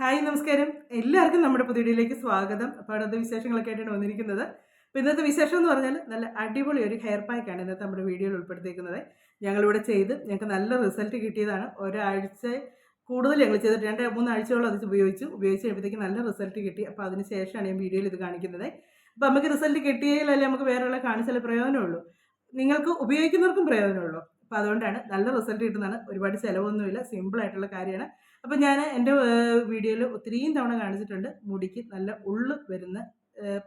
Hi നമസ്കാരം. എല്ലാവർക്കും നമ്മുടെ പുതിയ വീഡിയോയിലേക്ക് സ്വാഗതം. അപ്പോൾ അടുത്ത വിശേഷങ്ങളൊക്കെ ആയിട്ടാണ് വന്നിരിക്കുന്നത്. അപ്പോൾ ഇന്നത്തെ വിശേഷം എന്ന് പറഞ്ഞാൽ നല്ല അടിപൊളി ഒരു ഹെയർ പാക്കാണ് ഇന്നത്തെ നമ്മുടെ വീഡിയോയിൽ ഉൾപ്പെടുത്തിയിരിക്കുന്നത്. ഞങ്ങളിവിടെ ചെയ്ത് ഞങ്ങൾക്ക് നല്ല റിസൾട്ട് കിട്ടിയതാണ്. ഒരാഴ്ച കൂടുതൽ ഞങ്ങൾ ചെയ്തിട്ട് രണ്ട് മൂന്നാഴ്ചയോളം അത് ഉപയോഗിച്ചു. ഉപയോഗിച്ച് കഴിയുമ്പോഴത്തേക്ക് നല്ല റിസൾട്ട് കിട്ടി. അപ്പോൾ അതിന് ശേഷമാണ് ഞാൻ വീഡിയോയിൽ ഇത് കാണിക്കുന്നത്. അപ്പോൾ നമുക്ക് റിസൾട്ട് കിട്ടിയതിലല്ലേ നമുക്ക് വേറെയുള്ള കാണിച്ചാലേ പ്രയോജനമുള്ളൂ. നിങ്ങൾക്ക് ഉപയോഗിക്കുന്നവർക്കും പ്രയോജനമുള്ളൂ. അപ്പോൾ അതുകൊണ്ടാണ് നല്ല റിസൾട്ട് കിട്ടുന്നതാണ്. ഒരുപാട് ചിലവൊന്നുമില്ല. സിമ്പിളായിട്ടുള്ള കാര്യമാണ്. അപ്പം ഞാൻ എന്റെ വീഡിയോയിൽ ഒത്തിരിയും തവണ കാണിച്ചിട്ടുണ്ട് മുടിക്ക് നല്ല ഉള്ളു വരുന്ന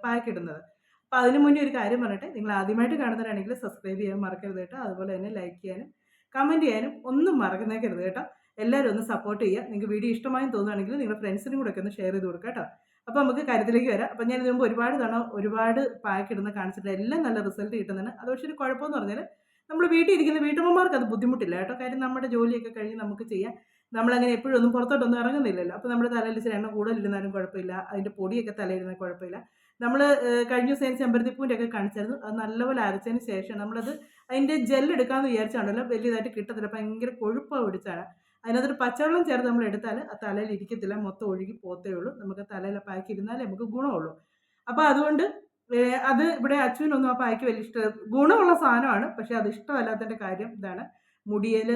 പാക്ക് ഇടുന്നത്. അപ്പോൾ അതിന് മുന്നേ ഒരു കാര്യം പറഞ്ഞിട്ട് നിങ്ങൾ ആദ്യമായിട്ട് കാണുന്നവരാണെങ്കിൽ സബ്സ്ക്രൈബ് ചെയ്യാൻ മറക്കരുത് കേട്ടോ. അതുപോലെ തന്നെ ലൈക്ക് ചെയ്യാനും കമന്റ് ചെയ്യാനും ഒന്നും മറക്കുന്നേക്കരുത് കേട്ടോ. എല്ലാവരും ഒന്ന് സപ്പോർട്ട് ചെയ്യുക. നിങ്ങൾക്ക് വീഡിയോ ഇഷ്ടമായെന്ന് തോന്നുകയാണെങ്കിൽ നിങ്ങളുടെ ഫ്രണ്ട്സിനും കൂടെ ഒക്കെ ഒന്ന് ഷെയർ ചെയ്ത് കൊടുക്കുക കേട്ടോ. അപ്പോൾ നമുക്ക് കാര്യത്തിലേക്ക് വരാം. അപ്പോൾ ഞാൻ ഇതിന് മുമ്പ് ഒരുപാട് തവണ ഒരുപാട് പാക്ക് ഇടുന്ന കാണിച്ചിട്ട് എല്ലാം നല്ല റിസൾട്ട് കിട്ടുന്നതാണ്. അത് പക്ഷേ ഒരു കുഴപ്പമെന്ന് പറഞ്ഞാൽ നമ്മൾ വീട്ടിൽ ഇരിക്കുന്ന വീട്ടമ്മമാർക്ക് അത് ബുദ്ധിമുട്ടില്ല കേട്ടോ. കാര്യം നമ്മുടെ ജോലിയൊക്കെ കഴിഞ്ഞ് നമുക്ക് ചെയ്യാം നമ്മളങ്ങനെ എപ്പോഴും ഒന്നും പുറത്തോട്ടൊന്നും ഇറങ്ങുന്നില്ലല്ലോ. അപ്പോൾ നമ്മുടെ തലയിൽ ഇച്ചിരി എണ്ണ കൂടുതലിരുന്നാലും കുഴപ്പമില്ല. അതിന്റെ പൊടിയൊക്കെ തലയിരുന്നാൽ കുഴപ്പമില്ല. നമ്മൾ കഴിഞ്ഞ ദിവസം ഞാൻ ചെമ്പരത്തിപ്പൂന്റെ ഒക്കെ കാണിച്ചായിരുന്നു. അത് നല്ലപോലെ അരച്ചതിന് ശേഷം നമ്മളത് അതിന്റെ ജെല്ലെടുക്കാമെന്ന് വിചാരിച്ചാണല്ലോ വലിയതായിട്ട് കിട്ടത്തില്ല. ഭയങ്കര കൊഴുപ്പാണ് പിടിച്ചാണ്. അതിനകത്തൊരു പച്ചവെള്ളം ചേർത്ത് നമ്മൾ എടുത്താൽ ആ തലയിൽ ഇരിക്കത്തില്ല. മൊത്തം ഒഴുകി പോത്തേ ഉള്ളൂ. നമുക്ക് തലയിൽ പാക്ക് ഇരുന്നാലേ നമുക്ക് ഗുണമുള്ളൂ. അപ്പോൾ അതുകൊണ്ട് അത് ഇവിടെ അച്ഛനൊന്നും ആ പായ്ക്ക് വലിയ ഇഷ്ടം ഗുണമുള്ള സാധനമാണ്. പക്ഷേ അത് ഇഷ്ടമല്ലാത്തതിന്റെ കാര്യം ഇതാണ്. മുടിയിൽ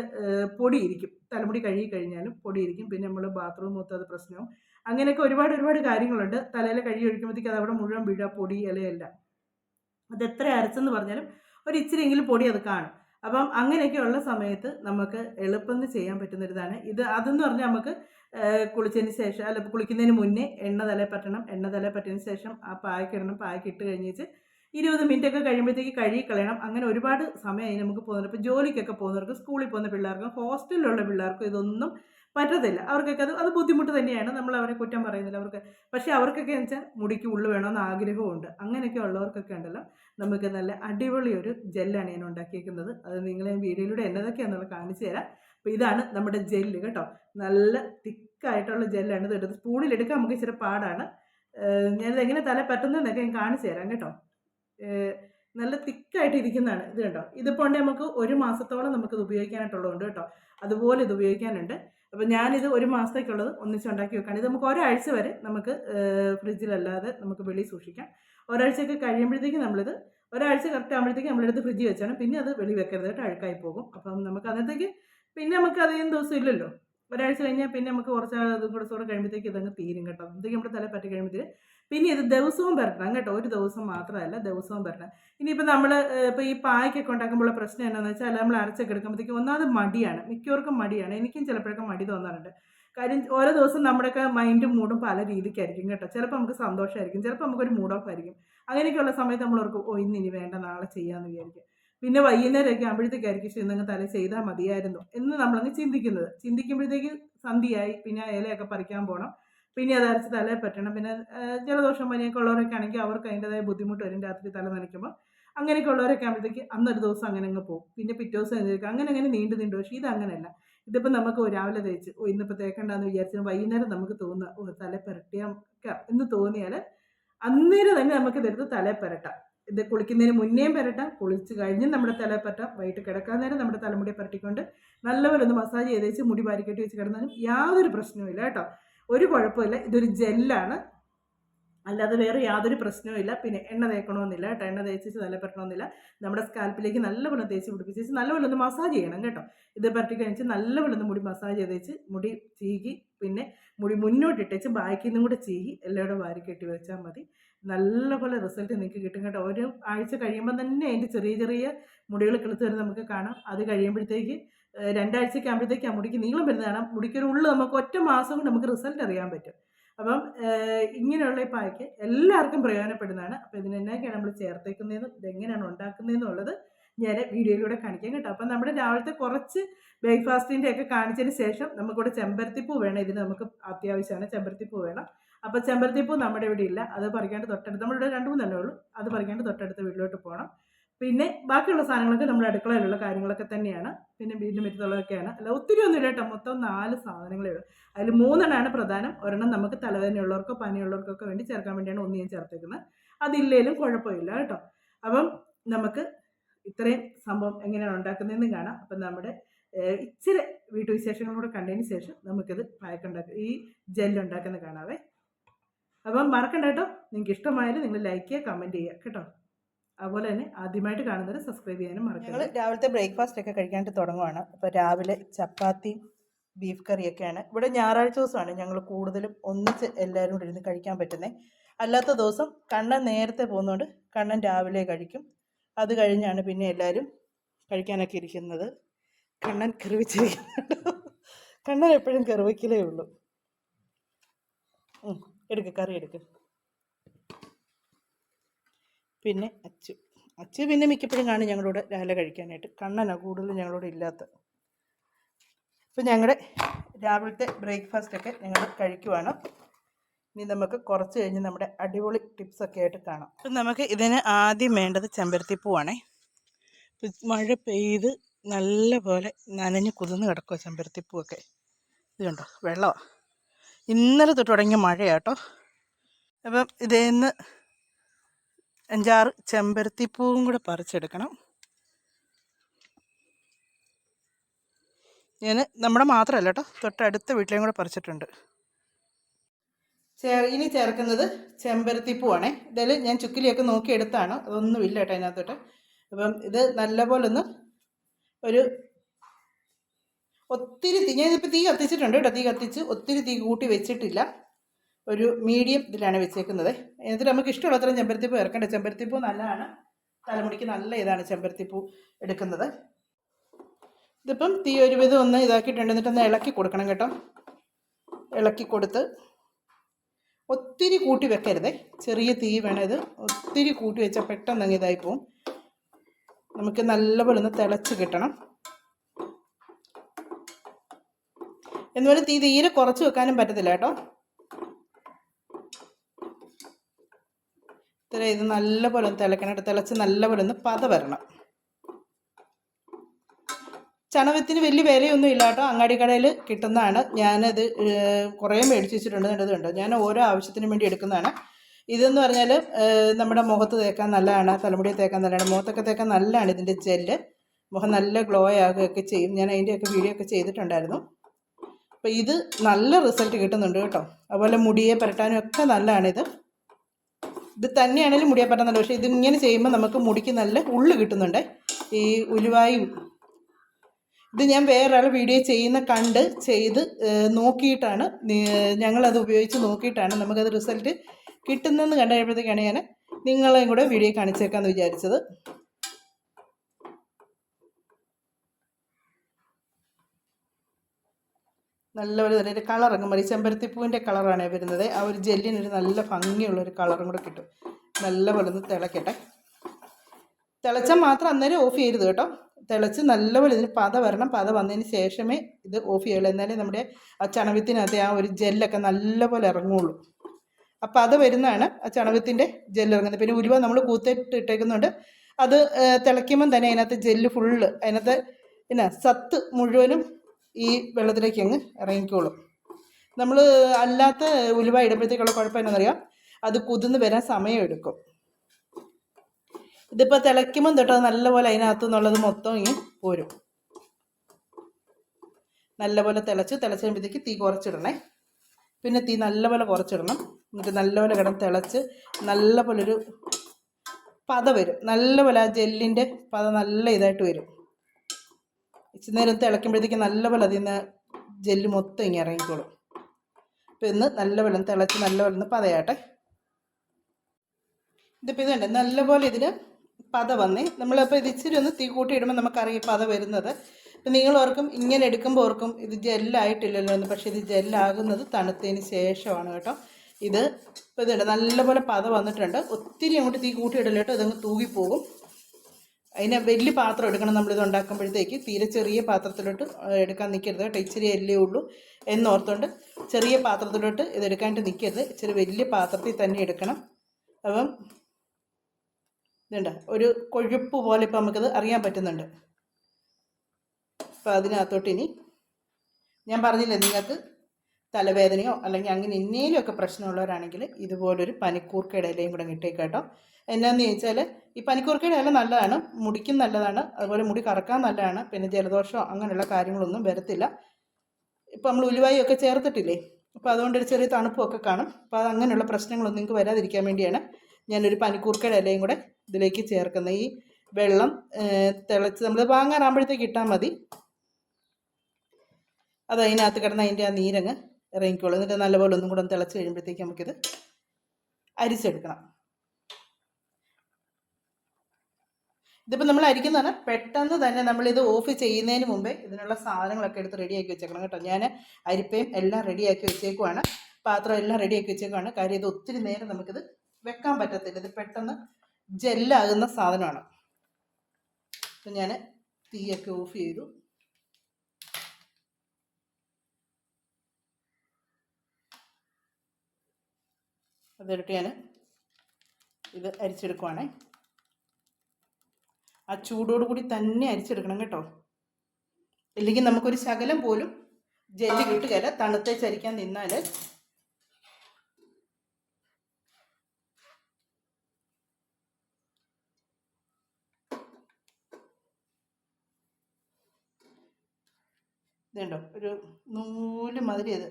പൊടിയിരിക്കും. തലമുടി കഴുകി കഴിഞ്ഞാലും പൊടിയിരിക്കും. പിന്നെ നമ്മൾ ബാത്റൂം മൊത്തം പ്രശ്നവും അങ്ങനെയൊക്കെ ഒരുപാട് ഒരുപാട് കാര്യങ്ങളുണ്ട്. തലയിൽ കഴുകി ഒഴിക്കുമ്പോഴത്തേക്ക് അത് അവിടെ മുഴുവൻ വീഴുക പൊടി ഇലയല്ല. അത് എത്ര അരച്ചെന്ന് പറഞ്ഞാലും ഒരു ഇച്ചിരിയെങ്കിലും പൊടി അത് കാണും. അപ്പം അങ്ങനെയൊക്കെയുള്ള സമയത്ത് നമുക്ക് എളുപ്പം ചെയ്യാൻ പറ്റുന്ന പറ്റുന്നൊരിതാണ് ഇത് അതെന്ന് പറഞ്ഞാൽ നമുക്ക് കുളിച്ചതിന് ശേഷം അല്ല കുളിക്കുന്നതിന് മുന്നേ എണ്ണ തലയിൽ പറ്റണം. എണ്ണ തലയിൽ പറ്റിയതിന് ശേഷം ആ പായ്ക്കിടണം പായ്ക്കിട്ട് കഴിഞ്ഞിട്ട് ഇരുപത് മിനിറ്റ് ഒക്കെ കഴിയുമ്പോഴത്തേക്ക് കഴുകി കളയണം. അങ്ങനെ ഒരുപാട് സമയം അതിന് നമുക്ക് പോകുന്നുണ്ട്. ഇപ്പോൾ ജോലിക്കൊക്കെ പോകുന്നവർക്ക് സ്കൂളിൽ പോകുന്ന പിള്ളേർക്കും ഹോസ്റ്റലിലുള്ള പിള്ളേർക്കും ഇതൊന്നും പറ്റത്തില്ല. അവർക്കൊക്കെ അത് അത് ബുദ്ധിമുട്ട് തന്നെയാണ്. നമ്മൾ അവരെ കുറ്റം പറയുന്നില്ല. അവർക്ക് പക്ഷേ അവർക്കൊക്കെ എന്ന് വെച്ചാൽ മുടിക്ക് ഉള്ളു വേണമെന്ന് ആഗ്രഹമുണ്ട്. അങ്ങനെയൊക്കെ ഉള്ളവർക്കൊക്കെ ഉണ്ടല്ലോ. നമുക്ക് നല്ല അടിപൊളി ഒരു ജെല്ലാണ് ഞാൻ ഉണ്ടാക്കിയിരിക്കുന്നത് അത് നിങ്ങളെ വീഡിയോയിലൂടെ എന്നതൊക്കെയാണെന്നുള്ള കാണിച്ചു തരാം. അപ്പോൾ ഇതാണ് നമ്മുടെ ജെല്ല് കേട്ടോ. നല്ല തിക്കായിട്ടുള്ള ജെല്ലാണ് ഇത് എടുത്ത് സ്പൂണിലെടുക്കാൻ നമുക്ക് ഇച്ചിരി പാടാണ്. ഞാനിത് എങ്ങനെ തല പറ്റുന്നതെന്നൊക്കെ ഞാൻ കാണിച്ചു തരാം കേട്ടോ. നല്ല തിക്കായിട്ട് ഇരിക്കുന്നതാണ് ഇത് കേട്ടോ ഇതിപ്പോൾ ഉണ്ട് നമുക്ക് ഒരു മാസത്തോളം നമുക്കിത് ഉപയോഗിക്കാനായിട്ടുള്ളതുണ്ട് കേട്ടോ. അതുപോലെ ഇത് ഉപയോഗിക്കാനുണ്ട്. അപ്പോൾ ഞാനിത് ഒരു മാസത്തേക്കുള്ളത് ഒന്നിച്ച് ഉണ്ടാക്കി വെക്കാൻ ഇത് നമുക്ക് ഒരാഴ്ച വരെ നമുക്ക് ഫ്രിഡ്ജിലല്ലാതെ നമുക്ക് വെളി സൂക്ഷിക്കാം. ഒരാഴ്ചയൊക്കെ കഴിയുമ്പോഴത്തേക്ക് നമ്മളിത് ഒരാഴ്ച കറക്റ്റ് ആകുമ്പോഴത്തേക്ക് നമ്മളെടുത്ത് ഫ്രിഡ്ജ് വെച്ചാണ്. പിന്നെ അത് വെളി വെക്കരുത് കേട്ടോ. അഴുക്കായി പോകും. അപ്പം നമുക്ക് അന്നത്തേക്ക് പിന്നെ നമുക്ക് അധികം ദിവസം ഇല്ലല്ലോ. ഒരാഴ്ച കഴിഞ്ഞാൽ പിന്നെ നമുക്ക് കുറച്ച് അതും കൂടെ കൂടെ കഴിയുമ്പോഴത്തേക്ക് ഇതങ്ങ് തീരും കേട്ടോ. അന്നത്തേക്ക് നമ്മുടെ തല പറ്റി കഴിയുമ്പോഴത്തേക്ക് പിന്നെ ഇത് ദിവസവും വരണം കേട്ടോ. ഒരു ദിവസം മാത്രമല്ല ദിവസവും വരണം. ഇനിയിപ്പോൾ നമ്മൾ ഇപ്പോൾ ഈ പായ്ക്കൊക്കെ ഉണ്ടാക്കുമ്പോൾ പ്രശ്നം എന്താണെന്ന് വെച്ചാൽ നമ്മൾ അരച്ചൊക്കെ എടുക്കുമ്പോഴത്തേക്കും ഒന്നാമത് മടിയാണ്. മിക്കവർക്കും മടിയാണ്. എനിക്കും ചിലപ്പോഴൊക്കെ മടി തോന്നാറുണ്ട്. കാര്യം ഓരോ ദിവസം നമ്മുടെയൊക്കെ മൈൻഡും മൂഡും പല രീതിക്കായിരിക്കും കേട്ടോ. ചിലപ്പോൾ നമുക്ക് സന്തോഷമായിരിക്കും. ചിലപ്പോൾ നമുക്കൊരു മൂഡ് ഓഫ് ആയിരിക്കും അങ്ങനെയൊക്കെയുള്ള സമയത്ത് നമ്മൾ ഓർക്കും ഓ ഇന്ന് ഇനി വേണ്ട നാളെ ചെയ്യാമെന്ന് വിചാരിക്കും. പിന്നെ വൈകുന്നേരമൊക്കെ ആകുമ്പോഴത്തേക്കായിരിക്കും പക്ഷേ ഇന്നങ്ങ് തല ചെയ്താൽ മതിയായിരുന്നു എന്ന് നമ്മളങ്ങ് ചിന്തിക്കുന്നത്. ചിന്തിക്കുമ്പോഴത്തേക്ക് സന്ധിയായി പിന്നെ ഇലയൊക്കെ പറിക്കാൻ പോകണം പിന്നെ അത് തലയിൽ പറ്റണം. പിന്നെ ജലദോഷം പനിയൊക്കെ ഉള്ളവരൊക്കെ ആണെങ്കിൽ അവർക്ക് അതിന്റെതായ ബുദ്ധിമുട്ട് വരും. രാത്രി തല നനയ്ക്കുമ്പോൾ അങ്ങനെയൊക്കെ ഉള്ളവരൊക്കെ ആകുമ്പോഴത്തേക്ക് അന്നൊരു ദിവസം അങ്ങനെ അങ്ങ് പോകും. പിന്നെ പിറ്റേ ദിവസം എഴുന്നേൽക്കും. അങ്ങനെ അങ്ങനെ നീണ്ടു നീണ്ടു. പക്ഷേ ഇത് അങ്ങനെയല്ല. ഇതിപ്പോൾ നമുക്ക് രാവിലെ തേച്ച് ഓ ഇന്നിപ്പോൾ തേക്കണ്ടെന്ന് വിചാരിച്ചാൽ വൈകുന്നേരം നമുക്ക് തോന്നുക ഓ തല പുരട്ടിയാൽ എന്ന് തോന്നിയാൽ അന്നേരം തന്നെ നമുക്ക് ഇതെടുത്ത് തല പുരട്ടാം. ഇത് കുളിക്കുന്നതിന് മുന്നേയും പുരട്ടാം. കുളിച്ച് കഴിഞ്ഞ് നമ്മുടെ തല പറ്റാം വൈകിട്ട് കിടക്കാൻ നേരം നമ്മുടെ തലമുടി പുരട്ടിക്കൊണ്ട് നല്ലപോലെ ഒന്ന് മസാജ് ചെയ്തേച്ച് മുടി വാരിക്കെട്ടി വെച്ച് കിടന്നാലും യാതൊരു പ്രശ്നവുമില്ല കേട്ടോ. ഒരു കുഴപ്പമില്ല. ഇതൊരു ജെല്ലാണ്. അല്ലാതെ വേറെ യാതൊരു പ്രശ്നവുമില്ല പിന്നെ എണ്ണ തേക്കണമെന്നില്ല കേട്ടോ. എണ്ണ തേച്ചിട്ട് നല്ല പറ്റണമെന്നില്ല. നമ്മുടെ സ്കാൽപ്പിലേക്ക് നല്ലപോലെ തേച്ച് പിടിപ്പിച്ച് നല്ലപോലെ ഒന്ന് മസാജ് ചെയ്യണം കേട്ടോ. ഇത് പറ്റി കഴിച്ച് നല്ലപോലെ ഒന്ന് മുടി മസാജ് ചെയ്ത് വെച്ച് മുടി ചീകി പിന്നെ മുടി മുന്നോട്ടിട്ടേച്ച് ബാക്കിൽ നിന്നും കൂടെ ചീകി എല്ലാവരും വാരി കെട്ടി വെച്ചാൽ മതി. നല്ലപോലെ റിസൾട്ട് നിങ്ങൾക്ക് കിട്ടും കേട്ടോ. ഒരു ആഴ്ച കഴിയുമ്പോൾ തന്നെ അതിന്റെ ചെറിയ ചെറിയ മുടികൾ കിളുത്ത് വരെ നമുക്ക് കാണാം. അത് കഴിയുമ്പോഴത്തേക്ക് രണ്ടാഴ്ചയ്ക്ക് ആകുമ്പോഴത്തേക്ക് ആ മുടിക്ക് നീളം വരുന്നതാണ് മുടിക്കൊരു ഉള്ളു നമുക്ക് ഒറ്റ മാസം കൊണ്ട് നമുക്ക് റിസൾട്ട് അറിയാൻ പറ്റും. അപ്പം ഇങ്ങനെയുള്ള ഈ പായ്ക്ക് എല്ലാവർക്കും പ്രയോജനപ്പെടുന്നതാണ്. അപ്പോൾ ഇതിന് എന്നൊക്കെയാണ് നമ്മൾ ചേർത്തേക്കുന്നതെന്നും ഇതെങ്ങനെയാണ് ഉണ്ടാക്കുന്നതെന്നും ഉള്ളത് ഞാൻ വീഡിയോയിലൂടെ കാണിക്കാൻ കേട്ടോ. അപ്പം നമ്മുടെ രാവിലത്തെ കുറച്ച് ബ്രേക്ക്ഫാസ്റ്റിന്റെ ഒക്കെ കാണിച്ചതിന് ശേഷം നമുക്കിവിടെ ചെമ്പരത്തിപ്പൂ വേണം. ഇതിന് നമുക്ക് അത്യാവശ്യമാണ് ചെമ്പരത്തിപ്പൂ വേണം. അപ്പോൾ ചെമ്പരത്തിപ്പൂ നമ്മുടെ ഇവിടെ ഇല്ല. അത് പറിക്കാണ്ട് തൊട്ടടുത്ത് നമ്മുടെ ഇവിടെ രണ്ട് മൂന്നെണ്ണേ ഉള്ളൂ. അത് പറിക്കാണ്ട് തൊട്ടടുത്ത വീട്ടിലോട്ട് പോകണം. പിന്നെ ബാക്കിയുള്ള സാധനങ്ങളൊക്കെ നമ്മുടെ അടുക്കളയിലുള്ള കാര്യങ്ങളൊക്കെ തന്നെയാണ്. പിന്നെ വീടിന് മുറ്റത്തുള്ളതൊക്കെയാണ്. അല്ല ഒത്തിരി ഒന്നും ഇല്ല മൊത്തം നാല് സാധനങ്ങളേ ഉള്ളൂ. അതിൽ മൂന്നെണ്ണമാണ് പ്രധാനം. ഒരെണ്ണം നമുക്ക് തലവേദനയുള്ളവർക്കോ പനിയുള്ളവർക്കൊക്കെ വേണ്ടി ചേർക്കാൻ വേണ്ടിയാണ് ഒന്ന് ഞാൻ ചേർത്തേക്കുന്നത്. അതില്ലേലും കുഴപ്പമില്ല കേട്ടോ. അപ്പം നമുക്ക് ഇത്രയും സംഭവം എങ്ങനെയാണ് ഉണ്ടാക്കുന്നതെന്ന് കാണാം. അപ്പം നമ്മുടെ ഇച്ചിരി വീട്ടുവിശേഷങ്ങളൂടെ കണ്ടതിന് ശേഷം നമുക്കിത് പായക്കുണ്ടാക്കുക ഈ ജെല്ലുണ്ടാക്കുന്നത് കാണാവേ. അപ്പം മറക്കണ്ട കേട്ടോ. നിങ്ങൾക്ക് ഇഷ്ടമായാലും നിങ്ങൾ ലൈക്ക് ചെയ്യുക കമന്റ് ചെയ്യുക കേട്ടോ. അതുപോലെ തന്നെ ആദ്യമായിട്ട് കാണുന്നവർ സബ്സ്ക്രൈബ് ചെയ്യാനും മറക്കരുത്. ഞങ്ങൾ രാവിലത്തെ ബ്രേക്ക്ഫാസ്റ്റ് ഒക്കെ കഴിക്കാനായിട്ട് തുടങ്ങുവാണ്. അപ്പോൾ രാവിലെ ചപ്പാത്തി ബീഫ് കറിയൊക്കെയാണ്. ഇവിടെ ഞായറാഴ്ച ദിവസമാണ് ഞങ്ങൾ കൂടുതലും ഒന്നിച്ച് എല്ലാവരും കൂടി ഇരുന്ന് കഴിക്കാൻ പറ്റുന്നത് അല്ലാത്ത ദിവസം കണ്ണൻ നേരത്തെ പോകുന്നതുകൊണ്ട് കണ്ണൻ രാവിലെ കഴിക്കും. അത് കഴിഞ്ഞാണ് പിന്നെ എല്ലാവരും കഴിക്കാനൊക്കെ ഇരിക്കുന്നത്. കണ്ണൻ കറിവിച്ചിരിക്കുന്നുണ്ട്. കണ്ണൻ എപ്പോഴും കെറിവയ്ക്കലേ ഉള്ളൂ. എടുക്കുക എടുക്ക് കറി എടുക്ക്. പിന്നെ അച്ചു. അച്ചു പിന്നെ മിക്കപ്പോഴും കാണും ഞങ്ങളോട് രാവിലെ കഴിക്കാനായിട്ട്. കണ്ണനാണ് കൂടുതലും ഞങ്ങളോട് ഇല്ലാത്ത. ഇപ്പം ഞങ്ങളുടെ രാവിലത്തെ ബ്രേക്ക്ഫാസ്റ്റൊക്കെ ഞങ്ങൾ കഴിക്കുവാണ്. ഇനി നമുക്ക് കുറച്ച് കഴിഞ്ഞ് നമ്മുടെ അടിപൊളി ടിപ്സൊക്കെ ആയിട്ട് കാണാം. അപ്പം നമുക്ക് ഇതിന് ആദ്യം വേണ്ടത് ചെമ്പരത്തിപ്പൂവാണേ മഴ പെയ്ത് നല്ല പോലെ നനഞ്ഞ് കുതിർന്ന് കിടക്കുക ചെമ്പരത്തിപ്പൂവൊക്കെ ഇത് കണ്ടോ? വെള്ളമാണ് ഇന്നലെ തൊട്ട് തുടങ്ങിയ മഴയാട്ടോ. അപ്പം ഇതിൽ നിന്ന് അഞ്ചാറ് ചെമ്പരത്തിപ്പൂവും കൂടെ പറിച്ചെടുക്കണം. ഞാൻ നമ്മുടെ മാത്രമല്ല കേട്ടോ തൊട്ടടുത്ത വീട്ടിലേയും കൂടെ പറിച്ചിട്ടുണ്ട്. ചേർ ഇനി ചേർക്കുന്നത് ചെമ്പരത്തിപ്പൂവാണേ ഇതിൽ ഞാൻ ചുക്കിലിയൊക്കെ നോക്കി എടുത്താണ്. അതൊന്നും ഇല്ല കേട്ടോ അതിനകത്തോട്ട് അപ്പം ഇത് നല്ലപോലെ ഒന്ന് ഒരു ഒത്തിരി തീ ഞാനിപ്പോൾ തീ കത്തിച്ചിട്ടുണ്ട് കേട്ടോ തീ കത്തിച്ച് ഒത്തിരി തീ കൂട്ടി വെച്ചിട്ടില്ല. ഒരു മീഡിയം ഇതിലാണ് വെച്ചേക്കുന്നത്. എന്നിട്ട് നമുക്ക് ഇഷ്ടമുള്ള അത്രയും ചെമ്പരത്തിപ്പൂ ഇറക്കണ്ട. ചെമ്പരത്തിപ്പൂ നല്ലതാണ്. തലമുടിക്ക് നല്ല ഇതാണ് ചെമ്പരത്തിപ്പൂ എടുക്കുന്നത്. ഇതിപ്പം തീ ഒരു വിധം ഒന്ന് ഇതാക്കിയിട്ടുണ്ട്. എന്നിട്ട് ഒന്ന് ഇളക്കി കൊടുക്കണം കേട്ടോ. ഇളക്കി കൊടുത്ത് ഒത്തിരി കൂട്ടി വെക്കരുതേ. ചെറിയ തീ വേണം. ഒത്തിരി കൂട്ടി വെച്ചാൽ പെട്ടെന്ന് അങ്ങ് ഇതായി പോവും. നമുക്ക് നല്ലപോലെ ഒന്ന് തിളച്ച് കിട്ടണം. എന്നുപോലെ തീ തീരെ കുറച്ച് വെക്കാനും പറ്റത്തില്ല കേട്ടോ. ഇത്ര ഇത് നല്ലപോലെ ഒന്ന് തിളക്കണം. കേട്ടോ തിളച്ച് നല്ലപോലെ ഒന്ന് പത വരണം. ചണവത്തിന് വലിയ വിലയൊന്നും ഇല്ല കേട്ടോ. അങ്ങാടി കടയിൽ കിട്ടുന്നതാണ്. ഞാനത് കുറേ മേടിച്ച് വെച്ചിട്ടുണ്ട്. ഞാൻ ഓരോ ആവശ്യത്തിനും വേണ്ടി എടുക്കുന്നതാണ്. ഇതെന്ന് പറഞ്ഞാൽ നമ്മുടെ മുഖത്ത് തേക്കാൻ നല്ലതാണ്. തലമുടിയിൽ തേക്കാൻ നല്ലതാണ്. മുഖത്തൊക്കെ തേക്കാൻ നല്ലതാണ് ഇതിന്റെ ജെല്ല്. മുഖം നല്ല ഗ്ലോ ആകുകയൊക്കെ ചെയ്യും. ഞാൻ അതിന്റെയൊക്കെ വീഡിയോ ഒക്കെ ചെയ്തിട്ടുണ്ടായിരുന്നു. അപ്പോൾ ഇത് നല്ല റിസൾട്ട് കിട്ടുന്നുണ്ട് കേട്ടോ. അതുപോലെ മുടിയെ പുരട്ടാനും ഒക്കെ നല്ലതാണിത്. ഇത് തന്നെയാണെങ്കിലും മുടിയാൻ പറ്റുന്നുണ്ട് പക്ഷേ ഇതിങ്ങനെ ചെയ്യുമ്പോൾ നമുക്ക് മുടിക്ക് നല്ല ഉള്ളു കിട്ടുന്നുണ്ട്. ഈ ഉലുവായും. ഇത് ഞാൻ വേറൊരാൾ വീഡിയോ ചെയ്യുന്ന കണ്ട് ചെയ്ത് നോക്കിയിട്ടാണ് ഞങ്ങളത് ഉപയോഗിച്ച് നോക്കിയിട്ടാണ് നമുക്കത് റിസൾട്ട് കിട്ടുന്നതെന്ന് കണ്ടു കഴിയുമ്പോഴത്തേക്കാണ് ഞാൻ നിങ്ങളെയും കൂടെ വീഡിയോ കാണിച്ചേക്കാമെന്ന് വിചാരിച്ചത്. നല്ലപോലെ തന്നെ കളർ അങ്ങ് മതി ചെമ്പരത്തിപ്പൂവിന്റെ കളറാണ് വരുന്നത്. ആ ഒരു ജെല്ലിനൊരു നല്ല ഭംഗിയുള്ളൊരു കളറും കൂടെ കിട്ടും. നല്ലപോലെ ഒന്ന് തിളക്കട്ടെ. തിളച്ചാൽ മാത്രം അന്നേരം ഓഫ് ചെയ്യരുത് കേട്ടോ. തിളച്ച് നല്ലപോലെ ഇതിന് പത വരണം. പത വന്നതിന് ശേഷമേ ഇത് ഓഫ് ചെയ്യുള്ളൂ. എന്നാലേ നമ്മുടെ ആ ചണവത്തിനകത്തെ ആ ഒരു ജെല്ലൊക്കെ നല്ലപോലെ ഇറങ്ങുള്ളൂ. അപ്പോൾ അത് വരുന്നതാണ് ആ ചണവത്തിന്റെ ജെല്ല് ഇറങ്ങുന്നത്. പിന്നെ ഉരുവ നമ്മൾ കൂത്തിട്ട് ഇട്ടേക്കുന്നുണ്ട്. അത് തിളയ്ക്കുമ്പം തന്നെ അതിനകത്ത് ജെല്ല് ഫുള്ള് അതിനകത്ത് പിന്നെ സത്ത് മുഴുവനും ഈ വെള്ളത്തിലേക്ക് അങ്ങ് ഇറങ്ങിക്കോളും. നമ്മൾ അല്ലാത്ത ഉലുവ ഇടുമ്പോഴത്തേക്കുള്ള കുഴപ്പം എന്നറിയാം അത് കുതിർന്ന് വരാൻ സമയമെടുക്കും. ഇതിപ്പോൾ തിളയ്ക്കുമ്പം തൊട്ട് നല്ലപോലെ അതിനകത്തു നിന്നുള്ളത് മൊത്തം ഇങ്ങനെ പോരും. നല്ലപോലെ തിളച്ച് തിളച്ച് കഴിയുമ്പോഴത്തേക്ക് തീ കുറച്ചിടണേ. പിന്നെ തീ നല്ലപോലെ കുറച്ചിടണം. എന്നിട്ട് നല്ലപോലെ കിടന്ന് തിളച്ച് നല്ലപോലെ ഒരു പത വരും. നല്ലപോലെ ആ ജെല്ലിന്റെ പത നല്ല ഇതായിട്ട് വരും. ഇച്ചിരി നേരം തിളയ്ക്കുമ്പോഴത്തേക്ക് നല്ലപോലെ അതിൽ നിന്ന് ജെല്ല് മൊത്തം ഇങ്ങനെ ഇറങ്ങിക്കോളും. അപ്പോൾ ഇന്ന് നല്ലപോലെ തിളച്ച് നല്ലപോലെ ഒന്ന് പതയാട്ടെ. ഇതിപ്പോൾ ഇതുണ്ട് നല്ലപോലെ ഇതിന് പത വന്നേ. നമ്മളിപ്പോൾ ഇത് ഇച്ചിരി ഒന്ന് തീ കൂട്ടി ഇടുമ്പോൾ നമുക്കറിയാം പത വരുന്നത്. ഇപ്പം നിങ്ങൾ ഓർക്കും ഇങ്ങനെ എടുക്കുമ്പോൾ ഓർക്കും ഇത് ജെല്ലായിട്ടില്ലല്ലോ എന്ന്. പക്ഷേ ഇത് ജെല്ലാകുന്നത് തണുത്തതിന് ശേഷമാണ് കേട്ടോ. ഇത് ഇപ്പോൾ ഇതുണ്ട് നല്ലപോലെ പത വന്നിട്ടുണ്ട്. ഒത്തിരി അങ്ങോട്ട് തീ കൂട്ടി ഇടല്ലോ കേട്ടോ? ഇതങ്ങ് തൂകിപ്പോകും. അതിന് വലിയ പാത്രം എടുക്കണം നമ്മളിത് ഉണ്ടാക്കുമ്പോഴത്തേക്ക്. തീരെ ചെറിയ പാത്രത്തിലോട്ട് എടുക്കാൻ നിൽക്കരുത് കേട്ടോ. ഇച്ചിരി അല്ലേ ഉള്ളൂ എന്നോർത്തുകൊണ്ട് ചെറിയ പാത്രത്തിലോട്ട് ഇത് എടുക്കാനായിട്ട് നിൽക്കരുത് ഇച്ചിരി വലിയ പാത്രത്തിൽ തന്നെ എടുക്കണം. അപ്പം ഇതുണ്ട്. ഒരു കൊഴുപ്പ് പോലെ ഇപ്പം നമുക്കത് അറിയാൻ പറ്റുന്നുണ്ട്. അപ്പം അതിനകത്തോട്ട് ഇനി ഞാൻ പറഞ്ഞില്ലേ നിങ്ങൾക്ക് തലവേദനയോ അല്ലെങ്കിൽ അങ്ങനെ എന്നേലും ഒക്കെ പ്രശ്നമുള്ളവരാണെങ്കിൽ ഇതുപോലൊരു പനിക്കൂർക്കയുടെ ഇലയും കൂടെ കിട്ടിയേക്കാട്ടോ കേട്ടോ. എന്നാന്ന് ചോദിച്ചാൽ ഈ പനിക്കൂർക്കയുടെ ഇല നല്ലതാണ് മുടിക്കും നല്ലതാണ് അതുപോലെ മുടി കറക്കാൻ നല്ലതാണ് പിന്നെ ജലദോഷമോ അങ്ങനെയുള്ള കാര്യങ്ങളൊന്നും വരത്തില്ല. ഇപ്പം നമ്മൾ ഉലുവായി ഒക്കെ ചേർത്തിട്ടില്ലേ? അപ്പോൾ അതുകൊണ്ട് ഒരു ചെറിയ തണുപ്പൊക്കെ കാണും. അപ്പോൾ അത് അങ്ങനെയുള്ള പ്രശ്നങ്ങളൊന്നും നിങ്ങൾക്ക് വരാതിരിക്കാൻ വേണ്ടിയാണ് ഞാനൊരു പനിക്കൂർക്കയുടെ ഇലയും കൂടെ ഇതിലേക്ക് ചേർക്കുന്നത് ഈ വെള്ളം തിളച്ച് നമ്മൾ വാങ്ങാറാകുമ്പോഴത്തേക്ക് ഇട്ടാൽ മതി. അത് അതിനകത്ത് കിടന്ന് അതിന്റെ ആ നീരങ്ങ് ഇറങ്ങിക്കോളും. എന്നിട്ട് നല്ലപോലെ ഒന്നും കൂടെ ഒന്ന് തിളച്ച് കഴിയുമ്പോഴത്തേക്ക് നമുക്കിത് അരിച്ചെടുക്കണം ഇതിപ്പോൾ നമ്മൾ അരിക്കുന്നതാണ്. പെട്ടെന്ന് തന്നെ നമ്മളിത് ഓഫ് ചെയ്യുന്നതിന് മുമ്പേ ഇതിനുള്ള സാധനങ്ങളൊക്കെ എടുത്ത് റെഡിയാക്കി വെച്ചേക്കണം കേട്ടോ. ഞാൻ അരിപ്പയും എല്ലാം റെഡിയാക്കി വെച്ചേക്കുവാണ്. പാത്രം എല്ലാം റെഡിയാക്കി വെച്ചേക്കുവാണ്. കാര്യം ഇത് ഒത്തിരി നേരം നമുക്കിത് വെക്കാൻ പറ്റത്തില്ല. ഇത് പെട്ടെന്ന് ജെല്ലാകുന്ന സാധനമാണ്. അപ്പം ഞാൻ തീയൊക്കെ ഓഫ് ചെയ്തു. അതെടുത്ത് ഞാൻ ഇത് അരിച്ചെടുക്കുവാണേ. ആ ചൂടോട് കൂടി തന്നെ അരിച്ചെടുക്കണം കേട്ടോ. ഇല്ലെങ്കിൽ നമുക്കൊരു ശകലം പോലും ജെല്ലി കിട്ടുകയില്ല തണുത്തേച്ചരിക്കാൻ നിന്നാൽ ഇതുണ്ടോ? ഒരു നൂൽ മാതിരി അത്.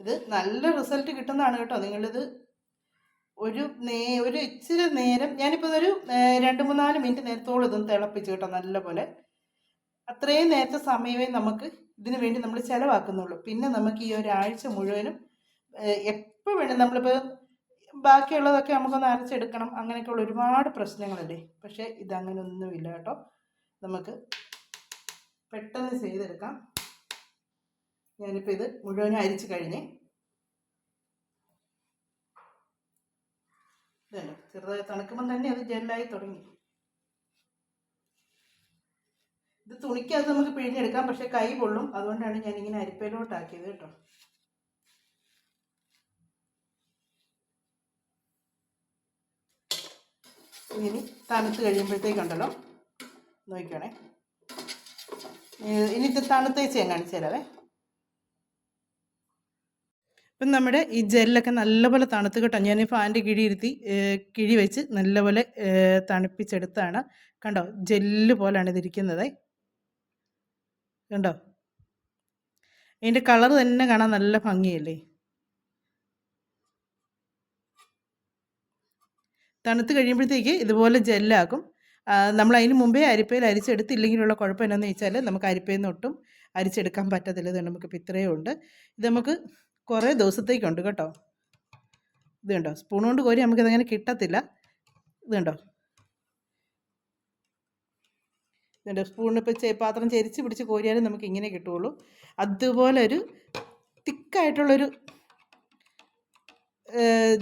ഇത് നല്ല റിസൾട്ട് കിട്ടുന്നതാണ് കേട്ടോ. നിങ്ങളിത് ഒരു നേ ഒരു ഇച്ചിരി നേരം ഞാനിപ്പോൾ ഒരു രണ്ട് മൂന്നാൽ മിനിറ്റ് നേരത്തോളം ഇതൊന്ന് തിളപ്പിച്ച് കേട്ടോ നല്ലപോലെ. അത്രയും നേരത്തെ സമയമേ നമുക്ക് ഇതിനു വേണ്ടി നമ്മൾ ചിലവാക്കുന്നുള്ളൂ. പിന്നെ നമുക്ക് ഈ ഒരാഴ്ച മുഴുവനും എപ്പോൾ വേണം നമ്മളിപ്പോൾ ബാക്കിയുള്ളതൊക്കെ നമുക്കൊന്ന് അരച്ചെടുക്കണം. അങ്ങനെയൊക്കെയുള്ള ഒരുപാട് പ്രശ്നങ്ങളല്ലേ? പക്ഷേ ഇതങ്ങനെ ഒന്നുമില്ല കേട്ടോ. നമുക്ക് പെട്ടെന്ന് ചെയ്തെടുക്കാം. ഞാനിപ്പോൾ ഇത് മുഴുവനും അരിച്ച് കഴിഞ്ഞേ ഇതുണ്ട്. ചെറുതായി തണുക്കുമ്പം തന്നെ അത് ജെല്ലായി തുടങ്ങി. ഇത് തുണിക്കകത്ത് നമുക്ക് പിഴിഞ്ഞെടുക്കാം പക്ഷെ കൈ പൊള്ളും. അതുകൊണ്ടാണ് ഞാൻ ഇങ്ങനെ അരിപ്പയിലോട്ടാക്കിയത് കേട്ടോ. ഇനി തണുത്ത് കഴിയുമ്പോഴത്തേക്കുണ്ടല്ലോ. നോക്കണേ ഇനി ഇത് തണുത്തേച്ച് ഞാൻ കാണിച്ചു തരാവേ. ഇപ്പം നമ്മുടെ ഈ ജെല്ലൊക്കെ നല്ലപോലെ തണുത്ത് കേട്ടോ. ഞാൻ ഫാന്റെ കിഴി ഇരുത്തി കിഴി വെച്ച് നല്ലപോലെ തണുപ്പിച്ചെടുത്താണ്. കണ്ടോ? ജെല്ല് പോലെയാണ് ഇതിരിക്കുന്നത്. കണ്ടോ? ഇതിന്റെ കളർ തന്നെ കാണാൻ നല്ല ഭംഗിയല്ലേ? തണുത്ത് കഴിയുമ്പോഴത്തേക്ക് ഇതുപോലെ ജെല്ലാക്കും. നമ്മൾ അതിന് മുമ്പേ അരിപ്പയിൽ അരിച്ചെടുത്തില്ലെങ്കിലുള്ള കുഴപ്പം എന്നാന്ന് വെച്ചാൽ നമുക്ക് അരിപ്പയിൽ നിന്ന് ഒട്ടും അരിച്ചെടുക്കാൻ പറ്റത്തില്ല. ഇത് നമുക്കിപ്പോൾ ഇത്രയും ഉണ്ട്. ഇത് നമുക്ക് കുറേ ദിവസത്തേക്കുണ്ട് കേട്ടോ. ഇത് കണ്ടോ? സ്പൂൺ കൊണ്ട് കോരി നമുക്കിതങ്ങനെ കിട്ടത്തില്ല. ഇതുണ്ട് സ്പൂണിന് ഇപ്പോൾ ചെ പാത്രം ചെരിച്ച് പിടിച്ച് കോരിയാലും നമുക്ക് ഇങ്ങനെ കിട്ടുള്ളൂ അതുപോലെ ഒരു തിക്കായിട്ടുള്ളൊരു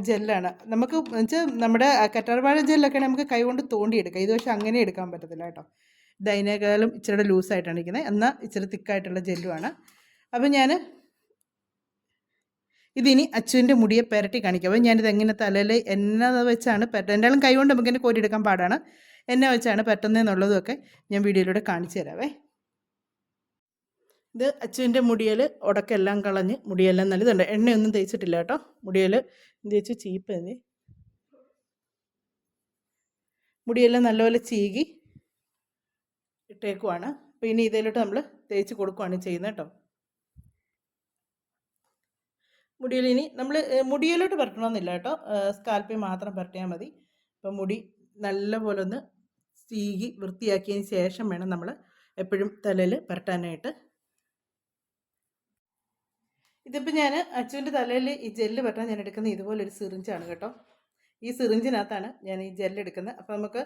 ജെല്ലാണ്. നമുക്ക് വെച്ചാൽ നമ്മുടെ കറ്റാർവാഴ ജെല്ലൊക്കെ നമുക്ക് കൈകൊണ്ട് തോണ്ടിയെടുക്കാം. ഇത് പക്ഷേ അങ്ങനെ എടുക്കാൻ പറ്റത്തില്ല കേട്ടോ. ഇത് അതിനേക്കാളും ഇച്ചിരി ലൂസായിട്ടാണ് ഇരിക്കുന്നത്. എന്നാൽ ഇച്ചിരി തിക്കായിട്ടുള്ള ജെല്ലുമാണ് അപ്പം ഞാൻ ഇതിനി അച്ചുവിന്റെ മുടിയെ പെരട്ടി കാണിക്കാം. അപ്പോൾ ഞാനിത് എങ്ങനെ തലയിൽ എന്നെ വെച്ചാണ് പെട്ട എന്തായാലും കൈ കൊണ്ട് നമുക്ക് കോരിയെടുക്കാൻ പാടാണ്. എന്നെ വെച്ചാണ് പറ്റുന്നതെന്നുള്ളതുമൊക്കെ ഞാൻ വീഡിയോയിലൂടെ കാണിച്ചു തരാവേ. ഇത് അച്ചുവിന്റെ മുടിയിൽ ഉടക്കെല്ലാം കളഞ്ഞ് മുടിയെല്ലാം നല്ലതുണ്ട് എണ്ണയൊന്നും തേച്ചിട്ടില്ല കേട്ടോ. മുടിയിൽ തേച്ച്? ചീപ്പ് തന്നെ. മുടിയെല്ലാം നല്ലപോലെ ചീകി ഇട്ടേക്കുവാണ്. അപ്പോൾ ഇനി ഇതിലോട്ട് നമ്മൾ തേച്ച് കൊടുക്കുവാണ് ചെയ്യുന്നത് കേട്ടോ. മുടിയിൽ ഇനി നമ്മൾ മുടിയിലോട്ട് പുരട്ടണമെന്നില്ല കേട്ടോ. സ്കാൽപ്പിൽ മാത്രം പുരട്ടിയാൽ മതി. അപ്പോൾ മുടി നല്ലപോലെ ഒന്ന് ചീകി വൃത്തിയാക്കിയതിന് ശേഷം വേണം നമ്മൾ എപ്പോഴും തലയിൽ പുരട്ടാനായിട്ട്. ഇതിപ്പോൾ ഞാൻ അച്ചുവിന്റെ തലയിൽ ഈ ജെല്ല് പറ്റാൻ ഞാൻ എടുക്കുന്നത് ഇതുപോലൊരു സിറിഞ്ചാണ് കേട്ടോ. ഈ സിറിഞ്ചിനകത്താണ് ഞാൻ ഈ ജെല്ല് എടുക്കുന്നത്. അപ്പോൾ നമുക്ക്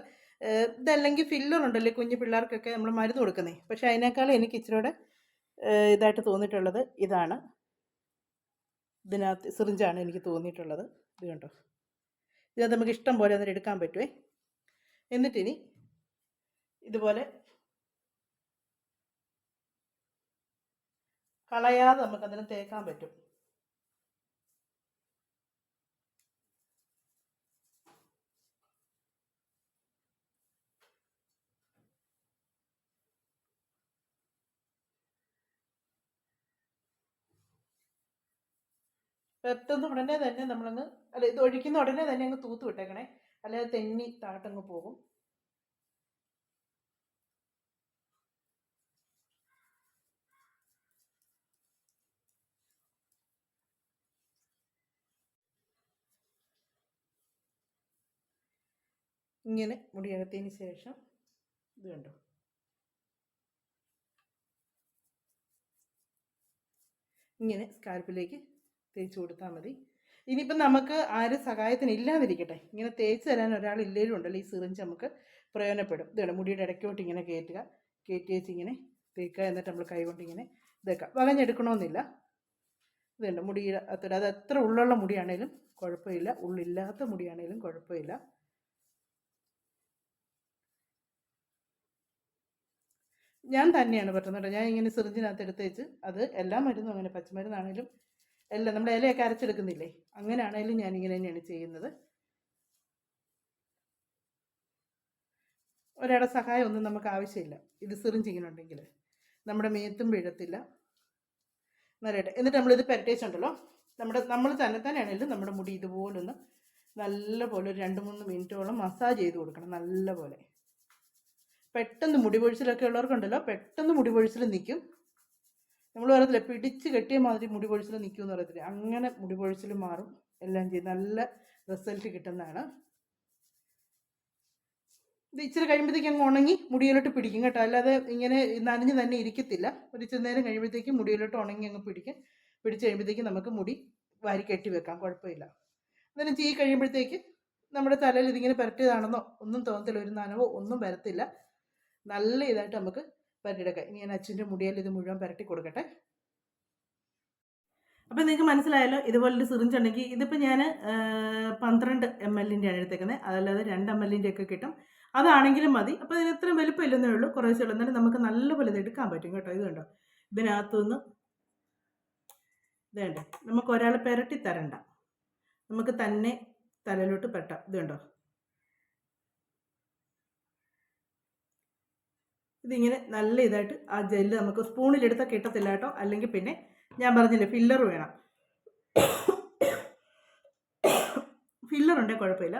ഇതല്ലെങ്കിൽ ഫില്ലർ ഉണ്ടല്ലേ കുഞ്ഞു പിള്ളേർക്കൊക്കെ നമ്മൾ മരുന്ന് കൊടുക്കുന്നത് പക്ഷേ അതിനേക്കാളും എനിക്ക് ഇച്ചിരൂടെ ഏഹ്, ഇതായിട്ട് തോന്നിയിട്ടുള്ളത് ഇതാണ്. ഇതിനകത്ത് സിറിഞ്ചാണ് എനിക്ക് തോന്നിയിട്ടുള്ളത്. ഇത് കണ്ടോ? ഇതിനകത്ത് നമുക്ക് ഇഷ്ടം പോലെ അന്നേരം എടുക്കാൻ പറ്റുമേ എന്നിട്ടിനി ഇതുപോലെ കളയാതെ നമുക്ക് തേക്കാൻ പറ്റും. പെട്ടെന്ന് ഉടനെ തന്നെ നമ്മളങ്ങ് അല്ല ഇത് ഒഴിക്കുന്ന ഉടനെ തന്നെ അങ്ങ് തൂത്ത് വിട്ടേക്കണേ. അല്ലാതെ തെന്നി താട്ടങ്ങ് പോകും. ഇങ്ങനെ മുടിയകത്തതിന് ശേഷം ഇത് കണ്ടോ? ഇങ്ങനെ സ്കാൽപ്പിലേക്ക് തേച്ച് കൊടുത്താൽ മതി. ഇനിയിപ്പം നമുക്ക് ആരും സഹായത്തിന് ഇല്ലാതിരിക്കട്ടെ. ഇങ്ങനെ തേച്ച് തരാൻ ഒരാൾ ഇല്ലേലും ഉണ്ടല്ലോ ഈ സിറിഞ്ച് നമുക്ക് പ്രയോജനപ്പെടും. ഇതാണ് മുടിയുടെ ഇടയ്ക്കോട്ട് ഇങ്ങനെ കയറ്റുക. കയറ്റി വെച്ച് ഇങ്ങനെ തേക്കുക. എന്നിട്ട് നമ്മൾ കൈകൊണ്ട് ഇങ്ങനെ ഇതേക്കാം. വകഞ്ഞെടുക്കണമെന്നില്ല ഇതുണ്ട് മുടിയുടെ അത്ര അത് എത്ര ഉള്ളുള്ള മുടിയാണേലും കുഴപ്പമില്ല. ഉള്ളില്ലാത്ത മുടിയാണേലും കുഴപ്പമില്ല. ഞാൻ തന്നെയാണ് പറ്റുന്നത് ഞാൻ ഇങ്ങനെ സിറിഞ്ചിനകത്ത് എടുത്തേച്ച് അത് എല്ലാ മരുന്നും അങ്ങനെ പച്ചമരുന്നാണേലും എല്ലാം നമ്മുടെ ഇലയൊക്കെ അരച്ചെടുക്കുന്നില്ലേ? അങ്ങനെയാണേലും ഞാൻ ഇങ്ങനെ തന്നെയാണ് ചെയ്യുന്നത്. ഒരാളുടെ സഹായം ഒന്നും നമുക്ക് ആവശ്യമില്ല. ഇത് സിറിഞ്ച് ഇങ്ങനെ നമ്മുടെ മേത്തും വീഴത്തില്ല. നല്ലതായിട്ട്. എന്നിട്ട് നമ്മളിത് പെരട്ടേച്ചുണ്ടല്ലോ? നമ്മുടെ നമ്മൾ തന്നെ തന്നെയാണെങ്കിലും നമ്മുടെ മുടി ഇതുപോലൊന്ന് നല്ലപോലെ ഒരു രണ്ട് മൂന്ന് മിനിറ്റോളം മസാജ് ചെയ്ത് കൊടുക്കണം നല്ലപോലെ. പെട്ടെന്ന് മുടി പൊഴിച്ചിലൊക്കെ ഉള്ളവർക്കുണ്ടല്ലോ? പെട്ടെന്ന് മുടി പൊഴിച്ചിൽ നിൽക്കും. നമ്മൾ പറയത്തില്ല പിടിച്ച് കെട്ടിയ മാതിരി മുടി പൊഴിച്ചിൽ നിൽക്കുമെന്ന് പറയത്തില്ല? അങ്ങനെ മുടി പൊഴിച്ചിൽ മാറും എല്ലാം ചെയ്ത് നല്ല റിസൾട്ട് കിട്ടുന്നതാണ്. ഇത് ഇച്ചിരി കഴിയുമ്പോഴത്തേക്ക് അങ്ങ് ഉണങ്ങി മുടിയിലോട്ട് പിടിക്കും കേട്ടോ. അല്ലാതെ ഇങ്ങനെ നനഞ്ഞ് തന്നെ ഇരിക്കത്തില്ല. ഒരു ഇച്ചിരി നേരം കഴിയുമ്പോഴത്തേക്ക് മുടിയിലോട്ട് ഉണങ്ങി അങ്ങ് പിടിക്കും. പിടിച്ച് കഴിയുമ്പോഴത്തേക്ക് നമുക്ക് മുടി വാരി കെട്ടി വെക്കാം കുഴപ്പമില്ല. അന്നേരം ചീ കഴിയുമ്പോഴത്തേക്ക് നമ്മുടെ തലയിൽ ഇതിങ്ങനെ പരട്ടിയതാണെന്നോ ഒന്നും തോന്നത്തില്ല ഒരു നനവോ ഒന്നും വരത്തില്ല. നല്ല ഇതായിട്ട് നമുക്ക് പരട്ടിയെടുക്കാം ഇനി ഞാൻ അച്ഛന്റെ മുടിയിൽ ഇത് മുഴുവൻ പരട്ടി കൊടുക്കട്ടെ. അപ്പം നിങ്ങൾക്ക് മനസ്സിലായല്ലോ ഇതുപോലൊരു സിറിഞ്ച് ഉണ്ടെങ്കിൽ ഇതിപ്പോൾ ഞാൻ പന്ത്രണ്ട് എം എല്ലിന്റെ ആണ് എടുത്തേക്കുന്നത് അതല്ലാതെ രണ്ട് എം എല്ലിന്റെ ഒക്കെ കിട്ടും. അതാണെങ്കിലും മതി. അപ്പോൾ ഇതിന് ഇത്രയും വലുപ്പമില്ലെന്നേ ഉള്ളൂ. കുറേ ഉള്ളൂ. എന്നാലും നമുക്ക് നല്ലപോലെ ഇത് എടുക്കാൻ പറ്റും കേട്ടോ. ഇത് കണ്ടോ? ഇതിനകത്തുനിന്ന് ഇതേണ്ട നമുക്ക് ഒരാൾ പെരട്ടി തരണ്ട. നമുക്ക് തന്നെ തലയിലോട്ട് പെട്ടാം. ഇത് കണ്ടോ? ഇതിങ്ങനെ നല്ല ഇതായിട്ട് ആ ജെല്ല് നമുക്ക് സ്പൂണിലെടുത്താൽ കിട്ടത്തില്ല കേട്ടോ. അല്ലെങ്കിൽ പിന്നെ ഞാൻ പറഞ്ഞില്ലേ ഫില്ലർ വേണം. ഫില്ലർ ഉണ്ടെങ്കിൽ കുഴപ്പമില്ല.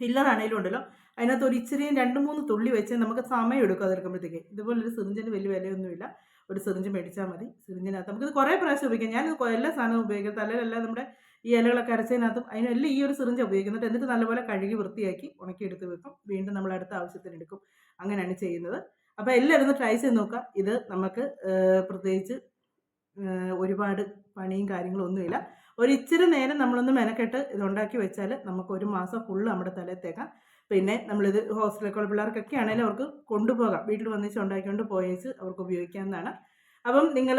ഫില്ലർ ആണെങ്കിലും ഉണ്ടല്ലോ. അതിനകത്ത് ഒരു ഇച്ചിരി രണ്ട് മൂന്ന് തുള്ളി വെച്ച് നമുക്ക് സമയം എടുക്കും അതെടുക്കുമ്പോഴത്തേക്ക്. ഇതുപോലൊരു സിറിഞ്ചിന് വലിയ വിലയൊന്നുമില്ല. ഒരു സിറിഞ്ച് മേടിച്ചാൽ മതി. സിറിഞ്ചിനകത്ത് നമുക്കിത് കുറേ പ്രാവശ്യം ഉപയോഗിക്കാം. ഞാനിത് എല്ലാ സാധനവും ഉപയോഗിക്കാം. തലയിലെല്ലാം നമ്മുടെ ഈ ഇലകളൊക്കെ അരച്ചതിനകത്തും അതിനെല്ലാം ഈ ഒരു സിറിഞ്ച് ഉപയോഗിക്കുന്നുണ്ട്. എന്നിട്ട് നല്ലപോലെ കഴുകി വൃത്തിയാക്കി ഉണക്കി എടുത്ത് വെക്കും. വീണ്ടും നമ്മൾ അടുത്ത ആവശ്യത്തിന് എടുക്കും. അങ്ങനെയാണ് ചെയ്യുന്നത്. അപ്പോൾ എല്ലാവരും ഒന്ന് ട്രൈ ചെയ്ത് നോക്കുക. ഇത് നമുക്ക് പ്രത്യേകിച്ച് ഒരുപാട് പണിയും കാര്യങ്ങളും ഒന്നുമില്ല. ഒരു ഇച്ചിരി നേരം നമ്മളൊന്ന് മെനക്കെട്ട് ഇത് ഉണ്ടാക്കി വെച്ചാൽ നമുക്ക് ഒരു മാസം ഫുള്ള് നമ്മുടെ തലയിൽ തേക്കാം. പിന്നെ നമ്മളിത് ഹോസ്റ്റലിലേക്കുള്ള പിള്ളേർക്കൊക്കെ ആണെങ്കിലും അവർക്ക് കൊണ്ടുപോകാം. വീട്ടിൽ വന്നിച്ച് ഉണ്ടാക്കിക്കൊണ്ട് പോയേച്ച് അവർക്ക് ഉപയോഗിക്കാവുന്നതാണ്. അപ്പം നിങ്ങൾ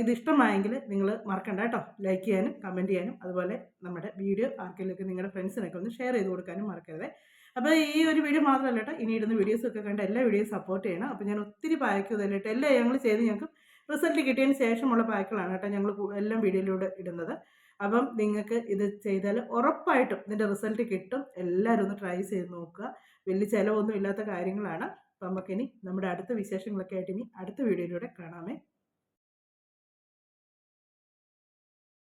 ഇത് ഇഷ്ടമായെങ്കിൽ നിങ്ങൾ മറക്കണ്ട കേട്ടോ. ലൈക്ക് ചെയ്യാനും കമന്റ് ചെയ്യാനും അതുപോലെ നമ്മുടെ വീഡിയോ ആർക്കെങ്കിലൊക്കെ നിങ്ങളുടെ ഫ്രണ്ട്സിനൊക്കെ ഒന്ന് ഷെയർ ചെയ്ത് കൊടുക്കാനും മറക്കരുത്. അപ്പോൾ ഈ ഒരു വീഡിയോ മാത്രമല്ല കേട്ടോ. ഇനി ഇടുന്ന വീഡിയോസൊക്കെ കണ്ട് എല്ലാ വീഡിയോയും സപ്പോർട്ട് ചെയ്യണം. അപ്പോൾ ഞാൻ ഒത്തിരി പായ്ക്കും തന്നിട്ട് എല്ലാം ഞങ്ങൾ ചെയ്ത് ഞങ്ങൾക്ക് റിസൾട്ട് കിട്ടിയതിന് ശേഷമുള്ള പാക്കുകളാണ് കേട്ടോ ഞങ്ങൾ എല്ലാം വീഡിയോയിലൂടെ ഇടുന്നത്. അപ്പം നിങ്ങൾക്ക് ഇത് ചെയ്താൽ ഉറപ്പായിട്ടും ഇതിന്റെ റിസൾട്ട് കിട്ടും. എല്ലാവരും ഒന്ന് ട്രൈ ചെയ്ത് നോക്കുക. വലിയ ചിലവൊന്നും ഇല്ലാത്ത കാര്യങ്ങളാണ്. അപ്പം നമുക്കിനി നമ്മുടെ അടുത്ത വിശേഷങ്ങളൊക്കെ ആയിട്ട് ഇനി അടുത്ത വീഡിയോയിലൂടെ കാണാമേ.